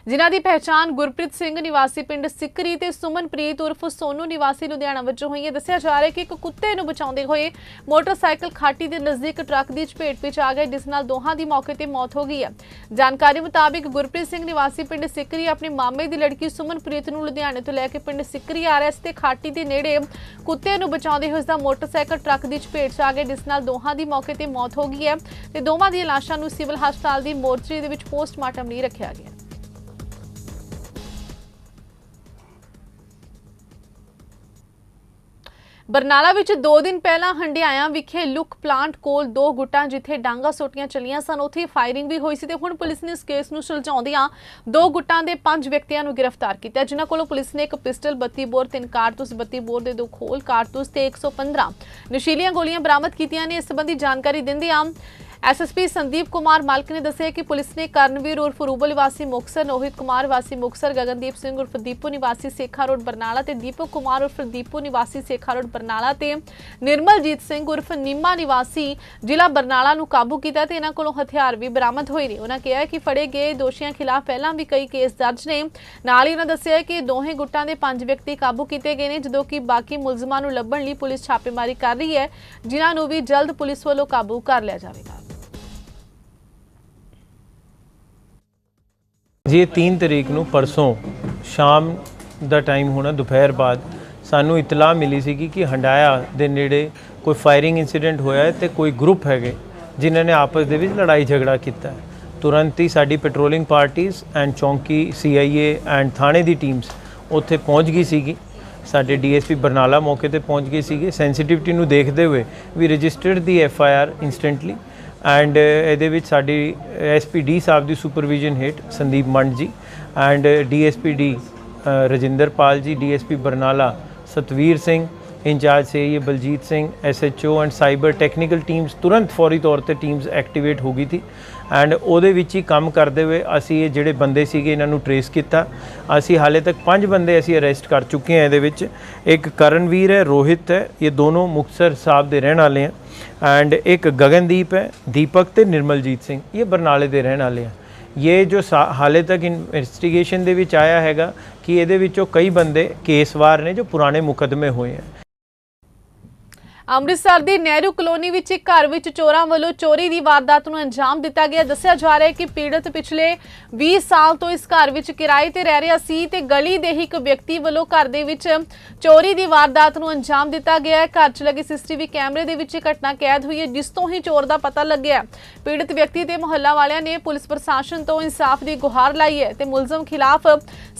A: ਜਿਨ੍ਹਾਂ ਦੀ ਪਹਿਚਾਣ ਗੁਰਪ੍ਰੀਤ ਸਿੰਘ ਨਿਵਾਸੀ ਪਿੰਡ ਸਿੱਕਰੀ ਤੇ ਸੁਮਨਪ੍ਰੀਤ ਉਰਫ ਸੋਨੂ ਨਿਵਾਸੀ ਲੁਧਿਆਣਾ ਵਜੋਂ ਹੋਈ ਹੈ। ਦੱਸਿਆ ਜਾ ਰਿਹਾ ਹੈ ਕਿ ਇੱਕ ਕੁੱਤੇ ਨੂੰ ਬਚਾਉਂਦੇ ਹੋਏ ਮੋਟਰਸਾਈਕਲ ਖਾਟੀ ਦੇ ਨਜ਼ਦੀਕ ਟਰੱਕ ਦੀ ਚਪੇਟ ਵਿੱਚ ਆ ਗਏ ਜਿਸ ਨਾਲ ਦੋਹਾਂ ਦੀ ਮੌਕੇ ਤੇ ਮੌਤ ਹੋ ਗਈ ਹੈ। ਜਾਣਕਾਰੀ ਮੁਤਾਬਿਕ ਗੁਰਪ੍ਰੀਤ ਸਿੰਘ ਨਿਵਾਸੀ ਪਿੰਡ ਸਿੱਕਰੀ ਆਪਣੇ ਮਾਮੇ ਦੀ ਲੜਕੀ ਸੁਮਨਪ੍ਰੀਤ ਨੂੰ ਲੁਧਿਆਣੇ ਤੋਂ ਲੈ ਕੇ ਪਿੰਡ ਸਿੱਕਰੀ ਆ ਰਿਹਾ ਸੀ ਤੇ ਖਾਟੀ ਦੇ ਨੇੜੇ ਕੁੱਤੇ ਨੂੰ ਬਚਾਉਂਦੇ ਹੋਏ ਉਸ ਦਾ ਮੋਟਰਸਾਈਕਲ ਟਰੱਕ ਦੀ ਭੇਟ 'ਚ ਆ ਗਏ, ਜਿਸ ਨਾਲ ਦੋਹਾਂ ਦੀ ਮੌਕੇ ਤੇ ਮੌਤ ਹੋ ਗਈ ਹੈ ਤੇ ਦੋਵਾਂ ਦੀਆਂ ਲਾਸ਼ਾਂ ਨੂੰ ਸਿਵਲ ਹਸਪਤਾਲ ਦੀ ਮੋਰਚਰੀ ਦੇ ਵਿੱਚ ਪੋਸਟਮਾਰਟਮ ਲਈ ਰੱਖਿਆ ਗਿਆ ਬਰਨਾਲਾ ਵਿੱਚ 2 ਦਿਨ ਪਹਿਲਾਂ ਹੰਡਿਆਇਆ ਵਿਖੇ ਲੁੱਕ ਪਲਾਂਟ ਕੋਲ ਦੋ ਗੁੱਟਾਂ ਜਿੱਥੇ ਡਾਂਗਾ ਸੋਟੀਆਂ ਚੱਲੀਆਂ ਸਨ, ਉੱਥੇ ਫਾਇਰਿੰਗ ਵੀ ਹੋਈ ਸੀ ਤੇ ਹੁਣ ਪੁਲਿਸ ਨੇ ਇਸ ਕੇਸ ਨੂੰ ਸੁਲਝਾਉਂਦਿਆਂ ਦੋ ਗੁੱਟਾਂ ਦੇ ਪੰਜ ਵਿਅਕਤੀਆਂ ਨੂੰ ਗ੍ਰਿਫਤਾਰ ਕੀਤਾ। ਜਿਨ੍ਹਾਂ ਕੋਲੋਂ ਪੁਲਿਸ ਨੇ ਇੱਕ ਪਿਸਟਲ 32 ਬੋਰ, ਤਿੰਨ ਕਾਰਤੂਸ 32 ਬੋਰ ਦੇ ਦੋ ਖੋਲ ਕਾਰਤੂਸ ਤੇ 115 ਨਸ਼ੀਲੀਆਂ ਗੋਲੀਆਂ ਬਰਾਮਦ ਕੀਤੀਆਂ ਨੇ। ਇਸ ਸੰਬੰਧੀ ਜਾਣਕਾਰੀ ਦਿੰਦਿਆਂ ਐਸਐਸਪੀ ਸੰਦੀਪ ਕੁਮਾਰ ਮਾਲਕ ਨੇ ਦੱਸਿਆ ਕਿ ਪੁਲਿਸ ਨੇ ਕਰਨਵੀਰ ਉਰਫ ਰੂਬਲ ਵਾਸੀ ਮੁਕਸਰ, ਨੋਹਿਤ ਕੁਮਾਰ ਵਾਸੀ ਮੁਕਸਰ, ਗਗਨਦੀਪ ਸਿੰਘ ਉਰਫ ਦੀਪੂ ਨਿਵਾਸੀ ਸੇਖਾ ਰੋਡ ਬਰਨਾਲਾ ਤੇ ਦੀਪਕ ਕੁਮਾਰ ਉਰਫ ਦੀਪੂ ਨਿਵਾਸੀ ਸੇਖਾ ਰੋਡ ਬਰਨਾਲਾ ਤੇ ਨਿਰਮਲਜੀਤ ਸਿੰਘ ਉਰਫ ਨੀਮਾ ਨਿਵਾਸੀ ਜ਼ਿਲ੍ਹਾ ਬਰਨਾਲਾ ਨੂੰ ਕਾਬੂ ਕੀਤਾ ਤੇ ਇਹਨਾਂ ਕੋਲੋਂ ਹਥਿਆਰ ਵੀ ਬਰਾਮਦ ਹੋਏ ਨੇ। ਉਹਨਾਂ ਕਿਹਾ ਕਿ ਫੜੇ ਗਏ ਦੋਸ਼ੀਆਂ ਖਿਲਾਫ ਪਹਿਲਾਂ ਵੀ ਕਈ ਕੇਸ ਦਰਜ ਨੇ। ਨਾਲ ਹੀ ਉਹਨਾਂ ਦੱਸਿਆ ਕਿ ਦੋਹੇ ਗੁੱਟਾਂ ਦੇ ਪੰਜ ਵਿਅਕਤੀ ਕਾਬੂ ਕੀਤੇ ਗਏ ਨੇ, ਜਦੋਂ ਕਿ ਬਾਕੀ ਮੁਲਜ਼ਮਾਂ ਨੂੰ ਲੱਭਣ ਲਈ ਪੁਲਿਸ ਛਾਪੇਮਾਰੀ ਕਰ ਰਹੀ ਹੈ, ਜਿਨ੍ਹਾਂ ਨੂੰ ਵੀ ਜਲਦ ਪੁਲਿਸ ਵੱਲੋਂ ਕਾਬੂ ਕਰ ਲਿਆ ਜਾਵੇਗਾ।
K: ਜੇ, ਇਹ 3 ਤਰੀਕ ਨੂੰ ਪਰਸੋਂ ਸ਼ਾਮ ਦਾ ਟਾਈਮ ਹੋਣਾ, ਦੁਪਹਿਰ ਬਾਅਦ ਸਾਨੂੰ ਇਤਲਾਹ ਮਿਲੀ ਸੀ ਕਿ ਹੰਡਾਇਆ ਦੇ ਨੇੜੇ ਕੋਈ ਫਾਇਰਿੰਗ ਇਨਸੀਡੈਂਟ ਹੋਇਆ ਹੈ ਤੇ ਕੋਈ ਗਰੁੱਪ ਹੈਗੇ ਜਿਨ੍ਹਾਂ ਨੇ ਆਪਸ ਦੇ ਵਿੱਚ ਲੜਾਈ ਝਗੜਾ ਕੀਤਾ ਤੁਰੰਤ ਹੀ ਸਾਡੀ ਪੈਟਰੋਲਿੰਗ ਪਾਰਟੀਆਂ ਐਂਡ ਚੌਂਕੀ ਸੀਆਈਏ ਐਂਡ ਥਾਣੇ ਦੀ ਟੀਮਸ ਉੱਥੇ ਪਹੁੰਚ ਗਈ ਸੀਗੀ। ਸਾਡੇ ਡੀਐਸਪੀ ਬਰਨਾਲਾ ਮੌਕੇ ਤੇ ਪਹੁੰਚ ਗਏ ਸੀਗੇ। ਸੈਂਸਿਟਿਵਿਟੀ ਨੂੰ ਦੇਖਦੇ ਹੋਏ ਵੀ registered the F I R instantly and uh, ਇਹਦੇ ਵਿੱਚ ਸਾਡੀ ਐਸਪੀਡੀ ਸਾਹਿਬ ਦੀ ਸੁਪਰਵਿਜ਼ਨ ਹੇਠ Sandeep Mand ji and DSPD uh, Rajinderpal ji DSP Barnala Satvir Singh incharge ਸੀ ਇਹ Baljit Singh SHO and cyber technical teams ਤੁਰੰਤ ਫੌਰੀ ਤੌਰ ਤੇ ਟੀਮਸ ਐਕਟੀਵੇਟ ਹੋ ਗਈ ਸੀ। ਐਂਡ ਉਹਦੇ ਵਿੱਚ ਹੀ ਕੰਮ ਕਰਦੇ ਹੋਏ ਅਸੀਂ ਇਹ ਜਿਹੜੇ ਬੰਦੇ ਸੀਗੇ ਇਹਨਾਂ ਨੂੰ ਟ੍ਰੇਸ ਕੀਤਾ। ਅਸੀਂ ਹਾਲੇ ਤੱਕ ਪੰਜ ਬੰਦੇ ਅਸੀਂ ਅਰੈਸਟ ਕਰ ਚੁੱਕੇ ਹਾਂ ਇਹਦੇ ਵਿੱਚ। ਇੱਕ ਕਰਨਵੀਰ ਹੈ, ਰੋਹਿਤ ਹੈ, ਇਹ ਦੋਨੋਂ ਮੁਕਸਰ ਸਾਹਿਬ ਦੇ ਰਹਿਣ ਵਾਲੇ ਹੈ ਐਂਡ ਇੱਕ ਗਗਨਦੀਪ ਹੈ, ਦੀਪਕ ਤੇ ਨਿਰਮਲਜੀਤ ਸਿੰਘ, ਇਹ ਬਰਨਾਲੇ ਦੇ ਰਹਿਣ ਵਾਲੇ ਆ। ਇਹ ਜੋ ਹਾਲੇ ਤੱਕ ਇਨਵੈਸਟੀਗੇਸ਼ਨ ਦੇ ਵਿੱਚ ਆਇਆ ਹੈਗਾ ਕਿ ਇਹਦੇ ਵਿੱਚੋਂ ਕਈ ਬੰਦੇ ਕੇਸਵਾਰ ਨੇ ਜੋ ਪੁਰਾਣੇ ਮੁਕਦਮੇ ਹੋਏ ਹਨ
A: ਅੰਮ੍ਰਿਤਸਰ ਦੀ ਨਹਿਰੂ ਕਲੋਨੀ ਵਿੱਚ ਇੱਕ ਘਰ ਵਿੱਚ ਚੋਰਾਂ ਵੱਲੋਂ ਚੋਰੀ ਦੀ ਵਾਰਦਾਤ ਨੂੰ ਅੰਜਾਮ ਦਿੱਤਾ ਗਿਆ। ਦੱਸਿਆ ਜਾ ਰਿਹਾ ਹੈ ਕਿ ਪੀੜਤ ਪਿਛਲੇ 20 ਸਾਲ ਤੋਂ ਇਸ ਘਰ ਵਿੱਚ ਕਿਰਾਏ ਤੇ ਰਹਿ ਰਿਹਾ ਸੀ ਤੇ ਗਲੀ ਦੇ ਹੀ ਇੱਕ ਵਿਅਕਤੀ ਵੱਲੋਂ ਘਰ ਦੇ ਵਿੱਚ ਚੋਰੀ ਦੀ ਵਾਰਦਾਤ ਨੂੰ ਅੰਜਾਮ ਦਿੱਤਾ ਗਿਆ ਹੈ। ਘਰ 'ਚ ਲੱਗੇ ਸੀਸੀਟੀਵੀ ਕੈਮਰੇ ਦੇ ਵਿੱਚ ਇਹ ਘਟਨਾ ਕੈਦ ਹੋਈ ਹੈ, ਜਿਸ ਤੋਂ ਹੀ ਚੋਰ ਦਾ ਪਤਾ ਲੱਗਿਆ ਪੀੜਤ ਵਿਅਕਤੀ ਤੇ ਮੁਹੱਲਾ ਵਾਲਿਆਂ ਨੇ ਪੁਲਿਸ ਪ੍ਰਸ਼ਾਸਨ ਤੋਂ ਇਨਸਾਫ ਦੀ ਗੁਹਾਰ ਲਾਈ ਹੈ ਤੇ ਮੁਲਜ਼ਮ ਖਿਲਾਫ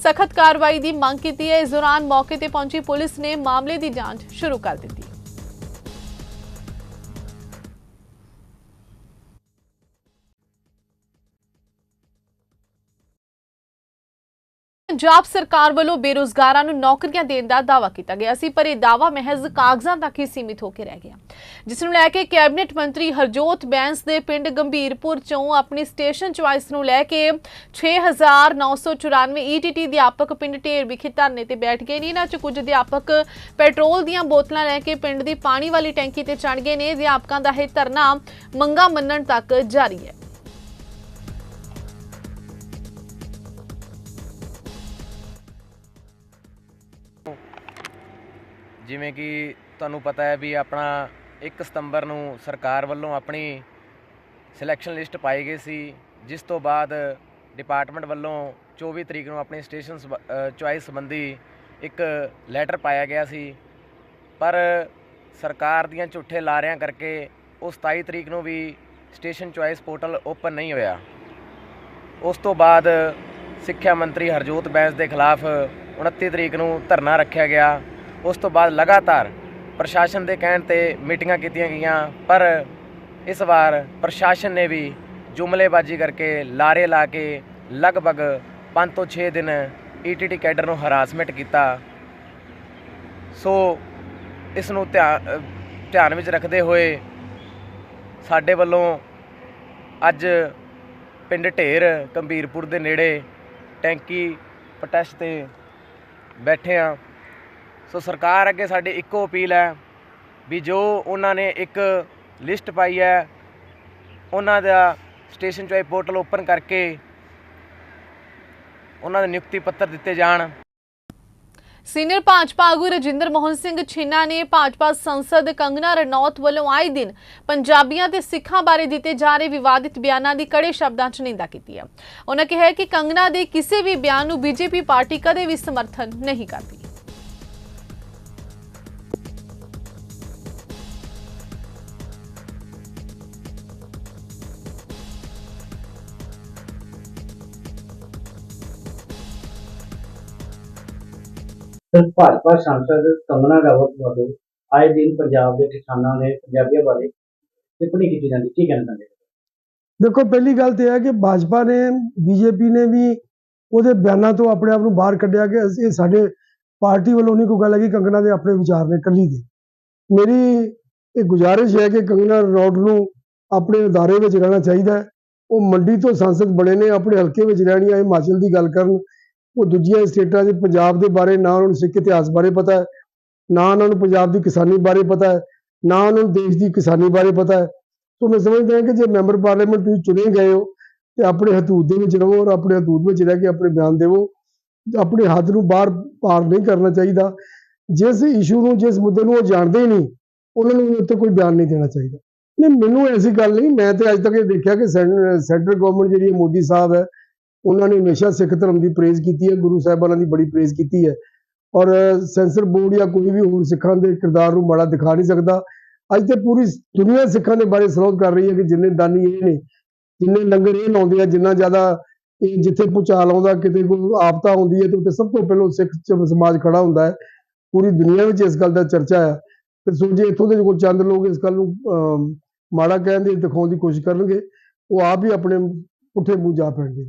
A: ਸਖਤ ਕਾਰਵਾਈ ਦੀ ਮੰਗ ਕੀਤੀ ਹੈ। ਇਸ ਦੌਰਾਨ ਮੌਕੇ ਤੇ ਪਹੁੰਚੀ ਪੁਲਿਸ ਨੇ ਮਾਮਲੇ ਦੀ ਜਾਂਚ ਸ਼ੁਰੂ ਕਰ ਦਿੱਤੀ। ਪੰਜਾਬ ਸਰਕਾਰ ਵੱਲੋਂ ਬੇਰੋਜ਼ਗਾਰਾਂ ਨੂੰ ਨੌਕਰੀਆਂ ਦੇਣ ਦਾ ਦਾਅਵਾ ਕੀਤਾ ਗਿਆ ਸੀ, ਪਰ ਇਹ ਦਾਅਵਾ ਮਹਿਜ਼ ਕਾਗਜ਼ਾਂ ਤੱਕ ਹੀ ਸੀਮਿਤ ਹੋ ਕੇ ਰਹਿ ਗਿਆ। ਜਿਸ ਨੂੰ ਲੈ ਕੇ ਕੈਬਨਿਟ ਮੰਤਰੀ ਹਰਜੋਤ ਬੈਂਸ ਦੇ ਪਿੰਡ ਗੰਭੀਰਪੁਰ ਚੋਂ ਆਪਣੀ ਸਟੇਸ਼ਨ ਚੁਆਇਸ ਨੂੰ ਲੈ ਕੇ 6994 ਈਟੀਟੀ ਅਧਿਆਪਕ ਪਿੰਡ ਢੇਰ ਵਿਖੇ ਧਰਨੇ ਤੇ ਬੈਠ ਗਏ ਨੇ। ਇਹਨਾਂ ਚ ਕੁਝ ਅਧਿਆਪਕ ਪੈਟਰੋਲ ਦੀਆਂ ਬੋਤਲਾਂ ਲੈ ਕੇ ਪਿੰਡ ਦੀ ਪਾਣੀ ਵਾਲੀ ਟੈਂਕੀ ਤੇ ਚੜ ਗਏ ਨੇ। ਅਧਿਆਪਕਾਂ ਦਾ ਇਹ ਧਰਨਾ ਮੰਗਾ ਮੰਨਣ ਤੱਕ ਜਾਰੀ ਹੈ।
L: ਜਿਵੇਂ ਕਿ ਤੁਹਾਨੂੰ ਪਤਾ ਹੈ ਵੀ ਆਪਣਾ 1 ਸਤੰਬਰ ਨੂੰ ਸਰਕਾਰ ਵੱਲੋਂ ਆਪਣੀ ਸਿਲੈਕਸ਼ਨ ਲਿਸਟ ਪਾਈ ਗਈ ਸੀ, ਜਿਸ ਤੋਂ ਬਾਅਦ ਡਿਪਾਰਟਮੈਂਟ ਵੱਲੋਂ 24 ਤਰੀਕ ਨੂੰ ਆਪਣੀ ਸਟੇਸ਼ਨ ਚੁਆਇਸ ਸੰਬੰਧੀ ਇੱਕ ਲੈਟਰ ਪਾਇਆ ਗਿਆ ਸੀ। ਪਰ ਸਰਕਾਰ ਦੀਆਂ ਝੂਠੇ ਲਾਰਿਆਂ ਕਰਕੇ ਉਹ 27 ਤਰੀਕ ਨੂੰ ਵੀ ਸਟੇਸ਼ਨ ਚੁਆਇਸ ਪੋਰਟਲ ਓਪਨ ਨਹੀਂ ਹੋਇਆ। ਉਸ ਤੋਂ ਬਾਅਦ ਸਿੱਖਿਆ ਮੰਤਰੀ ਹਰਜੋਤ ਬੈਂਸ ਦੇ ਖਿਲਾਫ 29 ਤਰੀਕ ਨੂੰ ਧਰਨਾ ਰੱਖਿਆ ਗਿਆ। ਉਸ ਤੋਂ ਬਾਅਦ ਲਗਾਤਾਰ ਪ੍ਰਸ਼ਾਸਨ ਦੇ ਕਹਿਣ ਤੇ ਮੀਟਿੰਗਾਂ ਕੀਤੀਆਂ ਗਈਆਂ, ਪਰ ਇਸ ਵਾਰ ਪ੍ਰਸ਼ਾਸਨ ਨੇ ਵੀ ਜੁਮਲੇਬਾਜ਼ੀ ਕਰਕੇ ਲਾਰੇ ਲਾ ਕੇ ਲਗਭਗ 5 ਤੋਂ 6 ਦਿਨ ਈਟੀਟੀ ਕੈਡਰ ਨੂੰ ਹਰਾਸਮੈਂਟ ਕੀਤਾ। ਸੋ ਇਸ ਨੂੰ ਧਿਆਨ ਧਿਆਨ ਵਿੱਚ ਰੱਖਦੇ ਹੋਏ ਸਾਡੇ ਵੱਲੋਂ ਅੱਜ ਪਿੰਡ ਢੇਰ ਗੰਭੀਰਪੁਰ ਦੇ ਨੇੜੇ ਟੈਂਕੀ ਪ੍ਰੋਟੈਸਟ ਤੇ ਬੈਠੇ ਆ। ਸੋ ਸਰਕਾਰ ਅੱਗੇ ਸਾਡੀ ਇੱਕੋ ਅਪੀਲ ਹੈ ਵੀ ਜੋ ਉਹਨਾਂ ਨੇ ਇੱਕ ਲਿਸਟ ਪਾਈ ਹੈ, ਉਹਨਾਂ ਦਾ ਸਟੇਸ਼ਨ ਚੋਏ ਪੋਰਟਲ ਓਪਨ ਕਰਕੇ ਉਹਨਾਂ ਦੇ ਨਿਯੁਕਤੀ ਪੱਤਰ ਦਿੱਤੇ ਜਾਣ।
A: ਸੀਨੀਅਰ ਭਾਜਪਾ ਆਗੂ ਰਜਿੰਦਰ ਮੋਹਨ ਸਿੰਘ ਛਿੰਨਾ ਨੇ ਭਾਜਪਾ ਸੰਸਦ ਕੰਗਨਾ ਰਣੌਤ ਵੱਲੋਂ ਆਏ ਦਿਨ ਪੰਜਾਬੀਆਂ ਤੇ ਸਿੱਖਾਂ ਬਾਰੇ ਦਿੱਤੇ ਜਾ ਰਹੇ ਵਿਵਾਦਿਤ ਬਿਆਨਾਂ ਦੀ ਕੜੇ ਸ਼ਬਦਾਂ 'ਚ ਨਿੰਦਾ ਕੀਤੀ ਹੈ। ਉਹਨਾਂ ਕਿਹਾ ਕਿ ਕੰਗਨਾ ਦੇ ਕਿਸੇ ਵੀ ਬਿਆਨ ਨੂੰ ਬੀਜੇਪੀ ਪਾਰਟੀ ਕਦੇ ਵੀ ਸਮਰਥਨ ਨਹੀਂ ਕਰਦੀ।
M: ਸਰ ਭਾਜਪਾ ਸੰਸਦ ਕੰਗਨਾ ਰਾਵਤ ਵੱਲੋਂ ਆਏ ਦਿਨ ਪੰਜਾਬ ਦੇ ਕਿਸਾਨਾਂ ਨੇ ਪੰਜਾਬੀਆਂ ਬਾਰੇ ਟਿੱਪਣੀ ਕੀਤੀ ਜਾਂਦੀ। ਕੀ ਕਹਿਣਾ ਚਾਹੁੰਦੇ
N: ਦੇਖੋ, ਪਹਿਲੀ ਗੱਲ ਤੇ ਹੈ ਕਿ ਭਾਜਪਾ ਨੇ, ਬੀਜੇਪੀ ਨੇ ਵੀ ਉਹਦੇ ਬਿਆਨਾਂ ਤੋਂ ਆਪਣੇ ਆਪ ਨੂੰ ਬਾਹਰ ਕੱਢਿਆ ਕਿ ਇਹ ਸਾਡੇ ਪਾਰਟੀ ਵੱਲੋਂ ਨਹੀਂ ਕੋਈ ਗੱਲ ਹੈ ਕਿ ਕੰਗਨਾ ਦੇ ਆਪਣੇ ਵਿਚਾਰ ਨੇ ਕੱਲੀ ਦੇ। ਮੇਰੀ ਇਹ ਗੁਜ਼ਾਰਿਸ਼ ਹੈ ਕਿ ਕੰਗਨਾ ਰੋਡ ਨੂੰ ਆਪਣੇ ਅਦਾਰੇ ਵਿੱਚ ਰਹਿਣਾ ਚਾਹੀਦਾ ਹੈ। ਉਹ ਮੰਡੀ ਤੋਂ ਸੰਸਦ ਬਣੇ ਨੇ, ਆਪਣੇ ਹਲਕੇ ਵਿੱਚ ਰਹਿਣੀ ਹੈ ਹਿਮਾਚਲ ਦੀ ਗੱਲ ਕਰਨ। ਉਹ ਦੂਜੀਆਂ ਸਟੇਟਾਂ 'ਚ ਪੰਜਾਬ ਦੇ ਬਾਰੇ, ਨਾ ਉਹਨਾਂ ਨੂੰ ਸਿੱਖ ਇਤਿਹਾਸ ਬਾਰੇ ਪਤਾ ਹੈ, ਨਾ ਉਹਨਾਂ ਨੂੰ ਪੰਜਾਬ ਦੀ ਕਿਸਾਨੀ ਬਾਰੇ ਪਤਾ ਹੈ, ਨਾ ਉਹਨਾਂ ਨੂੰ ਦੇਸ਼ ਦੀ ਕਿਸਾਨੀ ਬਾਰੇ ਪਤਾ ਹੈ। ਸੋ ਮੈਂ ਸਮਝਦਾ ਹਾਂ ਕਿ ਜੇ ਮੈਂਬਰ ਪਾਰਲੀਮੈਂਟ ਤੁਸੀਂ ਚੁਣੇ ਗਏ ਹੋ, ਤੇ ਆਪਣੇ ਹਦੂਦ ਦੇ ਵਿੱਚ ਰਹੋ ਔਰ ਆਪਣੇ ਹਦੂਦ ਵਿੱਚ ਰਹਿ ਕੇ ਆਪਣੇ ਬਿਆਨ ਦੇਵੋ, ਆਪਣੇ ਹੱਦ ਨੂੰ ਬਾਹਰ ਪਾਰ ਨਹੀਂ ਕਰਨਾ ਚਾਹੀਦਾ। ਜਿਸ ਇਸ਼ੂ ਨੂੰ, ਜਿਸ ਮੁੱਦੇ ਨੂੰ ਉਹ ਜਾਣਦੇ ਹੀ ਨਹੀਂ, ਉਹਨਾਂ ਨੂੰ ਉੱਤੇ ਕੋਈ ਬਿਆਨ ਨਹੀਂ ਦੇਣਾ ਚਾਹੀਦਾ। ਨਹੀਂ, ਮੈਨੂੰ ਐਸੀ ਗੱਲ ਨਹੀਂ, ਮੈਂ ਤੇ ਅੱਜ ਤੱਕ ਇਹ ਦੇਖਿਆ ਕਿ ਸੈਂ- ਸੈਂਟਰਲ ਗਵਰਨਮੈਂਟ ਜਿਹੜੀ ਮੋਦੀ ਸਾਹਿਬ ਹੈ ਉਹਨਾਂ ਨੇ ਹਮੇਸ਼ਾ ਸਿੱਖ ਧਰਮ ਦੀ ਪ੍ਰੇਜ਼ ਕੀਤੀ ਹੈ ਗੁਰੂ ਸਾਹਿਬਾਨਾਂ ਦੀ ਬੜੀ ਪ੍ਰੇਜ਼ ਕੀਤੀ ਹੈ। ਔਰ ਸੈਂਸਰ ਬੋਰਡ ਜਾਂ ਕੋਈ ਵੀ ਹੋਰ ਸਿੱਖਾਂ ਦੇ ਕਿਰਦਾਰ ਨੂੰ ਮਾੜਾ ਦਿਖਾ ਨਹੀਂ ਸਕਦਾ। ਅੱਜ ਤੇ ਪੂਰੀ ਦੁਨੀਆ ਸਿੱਖਾਂ ਦੇ ਬਾਰੇ ਸਲੋਧ ਕਰ ਰਹੀ ਹੈ ਕਿ ਜਿੰਨੇ ਦਾਨੀ ਇਹ ਨੇ ਜਿੰਨੇ ਲੰਗਰ ਇਹ ਲਾਉਂਦੇ ਆ ਜਿੰਨਾ ਜ਼ਿਆਦਾ ਇਹ ਜਿੱਥੇ ਭੂਚਾਲ ਆਉਂਦਾ ਕਿਤੇ ਕੋਈ ਆਪਤਾ ਹੁੰਦੀ ਹੈ ਤੇ ਉੱਥੇ ਸਭ ਤੋਂ ਪਹਿਲਾਂ ਸਿੱਖ ਸਮਾਜ ਖੜਾ ਹੁੰਦਾ ਹੈ। ਪੂਰੀ ਦੁਨੀਆ ਵਿੱਚ ਇਸ ਗੱਲ ਦਾ ਚਰਚਾ ਹੈ ਤੇ ਸੋ ਜੇ ਇੱਥੋਂ ਦੇ ਕੋਲ ਚੰਦ ਲੋਕ ਇਸ ਗੱਲ ਨੂੰ ਅਮ, ਮਾੜਾ ਕਹਿਣ ਦੀ ਦਿਖਾਉਣ ਦੀ ਕੋਸ਼ਿਸ਼ ਕਰਨਗੇ ਉਹ ਆਪ ਹੀ ਆਪਣੇ ਪੁੱਠੇ ਮੂੰਹ ਜਾ ਪੈਣਗੇ।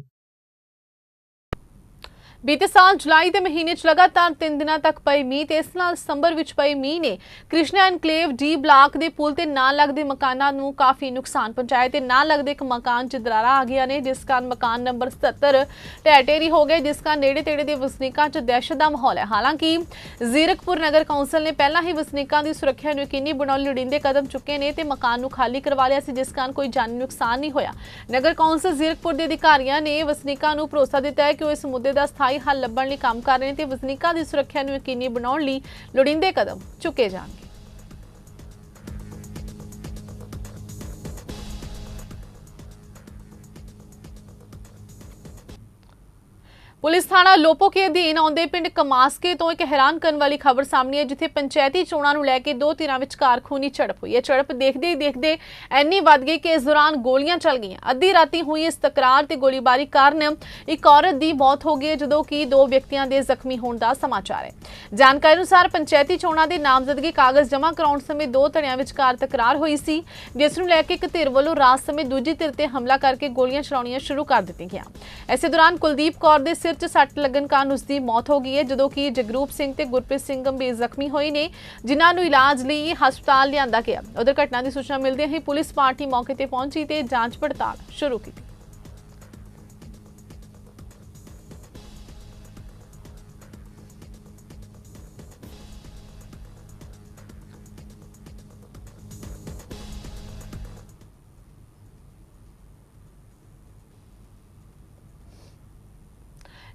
A: ਬੀਤੇ ਸਾਲ ਜੁਲਾਈ ਦੇ ਮਹੀਨੇ 'ਚ ਲਗਾਤਾਰ 3 ਦਿਨਾਂ ਤੱਕ ਪਏ ਮੀਂਹ ਤੇ ਇਸ ਨਾਲ ਸਤੰਬਰ ਵਿੱਚ ਪਏ ਮੀਂਹ ਨੇ ਕ੍ਰਿਸ਼ਨਾ ਐਨਕਲੇਵ ਡੀ ਬਲਾਕ ਦੇ ਪੁਲ ਤੇ ਨਾਲ ਲੱਗਦੇ ਮਕਾਨਾਂ ਨੂੰ ਕਾਫੀ ਨੁਕਸਾਨ ਪਹੁੰਚਾਇਆ ਤੇ ਨਾਲ ਲੱਗਦੇ ਇੱਕ ਮਕਾਨ 'ਚ ਦਰਾਰਾਂ ਆ ਗਈਆਂ ਨੇ, ਜਿਸ ਕਾਰਨ ਮਕਾਨ ਨੰਬਰ 77 ਢਹਿ ਢੇਰੀ ਹੋ ਗਏ, ਜਿਸ ਕਾਰਨ ਨੇੜੇ ਤੇੜੇ ਦੇ ਵਸਨੀਕਾਂ 'ਚ ਦਹਿਸ਼ਤ ਦਾ ਮਾਹੌਲ ਹੈ। ਹਾਲਾਂਕਿ ਜ਼ੀਰਕਪੁਰ ਨਗਰ ਕੌਂਸਲ ਨੇ ਪਹਿਲਾਂ ਹੀ ਵਸਨੀਕਾਂ ਦੀ ਸੁਰੱਖਿਆ ਨੂੰ ਯਕੀਨੀ ਬਣਾਉਣ ਲਈ ਲੋੜੀਂਦੇ ਕਦਮ ਚੁੱਕੇ ਨੇ ਤੇ ਮਕਾਨ ਨੂੰ ਖਾਲੀ ਕਰਵਾ ਲਿਆ ਸੀ, ਜਿਸ ਕਾਰਨ ਕੋਈ ਜਾਨੀ ਨੁਕਸਾਨ ਨਹੀਂ ਹੋਇਆ। ਨਗਰ ਕੌਂਸਲ ਜ਼ੀਰਕਪੁਰ ਦੇ ਅਧਿਕਾਰੀਆਂ ਨੇ ਵਸਨੀਕਾਂ ਨੂੰ ਭਰੋਸਾ ਦਿੱਤਾ ਹੈ ਕਿ ਉਹ ਇਸ ਮੁੱਦੇ ਦਾ ਸਥਾਈ ਹੱਲ ਲੱਭਣ ਲਈ ਕੰਮ ਕਰ ਰਹੇ ਨੇ ਤੇ ਵਸਨੀਕਾਂ ਦੀ ਸੁਰੱਖਿਆ ਨੂੰ ਯਕੀਨੀ ਬਣਾਉਣ ਲਈ ਲੋੜੀਂਦੇ ਕਦਮ ਚੁੱਕੇ ਜਾਣਗੇ। ਪੁਲਿਸ ਥਾਣਾ ਲੋਪੋ ਕੇ ਅਧੀਨ ਆਉਂਦੇ ਪਿੰਡ ਕਮਾਸਕੇ ਤੋਂ ਇੱਕ ਹੈਰਾਨ ਕਰਨ ਵਾਲੀ ਖਬਰ ਸਾਹਮਣੇ ਹੈ ਜਿੱਥੇ ਪੰਚਾਇਤੀ ਚੋਣਾਂ ਨੂੰ ਲੈ ਕੇ ਦੋ ਧਿਰਾਂ ਵਿਚਕਾਰ ਖੂਨੀ ਝੜਪ ਹੋਈ ਹੈ। ਝੜਪ ਦੇਖਦੇ ਹੀ ਦੇਖਦੇ ਇੰਨੀ ਵੱਧ ਗਈ ਕਿ ਇਸ ਦੌਰਾਨ ਗੋਲੀਆਂ ਚੱਲ ਗਈਆਂ। ਅੱਧੀ ਰਾਤੀ ਹੋਈ ਇਸ ਤਕਰਾਰ ਤੇ ਗੋਲੀਬਾਰੀ ਕਾਰਨ ਇੱਕ ਔਰਤ ਦੀ ਮੌਤ ਹੋ ਗਈ ਜਦੋਂ ਕਿ ਦੋ ਵਿਅਕਤੀਆਂ ਦੇ ਜ਼ਖਮੀ ਹੋਣ ਦਾ ਸਮਾਚਾਰ ਹੈ। ਜਾਣਕਾਰੀ ਅਨੁਸਾਰ ਪੰਚਾਇਤੀ ਚੋਣਾਂ ਦੇ ਨਾਮਜ਼ਦਗੀ ਕਾਗਜ਼ ਜਮ੍ਹਾਂ ਕਰਾਉਣ ਸਮੇਂ ਦੋ ਧੜਿਆਂ ਵਿਚਕਾਰ ਤਕਰਾਰ ਹੋਈ ਸੀ, ਜਿਸ ਨੂੰ ਲੈ ਕੇ ਇੱਕ ਧਿਰ ਵੱਲੋਂ ਰਾਤ ਸਮੇਂ ਦੂਜੀ ਧਿਰ ਤੇ ਹਮਲਾ ਕਰਕੇ ਗੋਲੀਆਂ ਚਲਾਉਣੀਆਂ ਸ਼ੁਰੂ ਕਰ ਦਿੱਤੀਆਂ ਗਈਆਂ। ਇਸੇ ਦੌਰਾਨ ਕੁਲਦੀਪ ਕੌਰ ਦੇ ਸਿਰ 'ਚ ਸੱਟ ਲੱਗਣ ਕਾਰਨ ਉਸ ਦੀ ਮੌਤ ਹੋ ਗਈ ਹੈ, ਜਦੋਂ ਕਿ ਜਗਰੂਪ ਸਿੰਘ ਤੇ ਗੁਰਪ੍ਰੀਤ ਸਿੰਘ ਗੰਭੀਰ ਜ਼ਖਮੀ ਹੋਏ ਨੇ, ਜਿਨ੍ਹਾਂ ਨੂੰ ਇਲਾਜ ਲਈ ਹਸਪਤਾਲ ਲਿਆਂਦਾ ਗਿਆ। ਉਧਰ ਘਟਨਾ ਦੀ ਸੂਚਨਾ ਮਿਲਦਿਆਂ ਹੀ ਪੁਲਿਸ ਪਾਰਟੀ ਮੌਕੇ ਤੇ ਪਹੁੰਚੀ ਤੇ ਜਾਂਚ ਪੜਤਾਲ ਸ਼ੁਰੂ ਕੀਤੀ।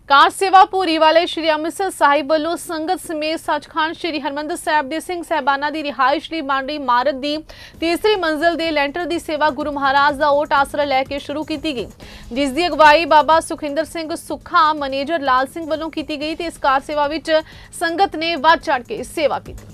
A: ਕਾਰ ਸੇਵਾ ਪੂਰੀ ਵਾਲੇ ਸ਼੍ਰੀ ਅੰਮ੍ਰਿਤਸਰ ਸਾਹਿਬ ਵੱਲੋਂ ਸੰਗਤ ਸਮੇਤ ਸੱਚਖੰਡ ਸ਼੍ਰੀ ਹਰਮੰਦਰ ਸਾਹਿਬ ਦੇ ਸਿੰਘ ਸਹਿਬਾਨਾਂ ਦੀ ਰਿਹਾਇਸ਼ ਲਈ ਬਣ ਰਹੀ ਇਮਾਰਤ ਦੀ ਤੀਸਰੀ ਮੰਜ਼ਲ ਦੇ ਲੈਂਟਰ ਦੀ ਸੇਵਾ ਗੁਰੂ ਮਹਾਰਾਜ ਦਾ ਓਟ ਆਸਰਾ ਲੈ ਕੇ ਸ਼ੁਰੂ ਕੀਤੀ ਗਈ, ਜਿਸ ਦੀ ਅਗਵਾਈ ਬਾਬਾ ਸੁਖਿੰਦਰ ਸਿੰਘ ਸੁੱਖਾ, ਮੈਨੇਜਰ ਲਾਲ ਸਿੰਘ ਵੱਲੋਂ ਕੀਤੀ ਗਈ ਤੇ ਇਸ ਕਾਰ ਸੇਵਾ ਵਿੱਚ ਸੰਗਤ ਨੇ ਵੱਧ ਚੜ ਕੇ ਸੇਵਾ ਕੀਤੀ।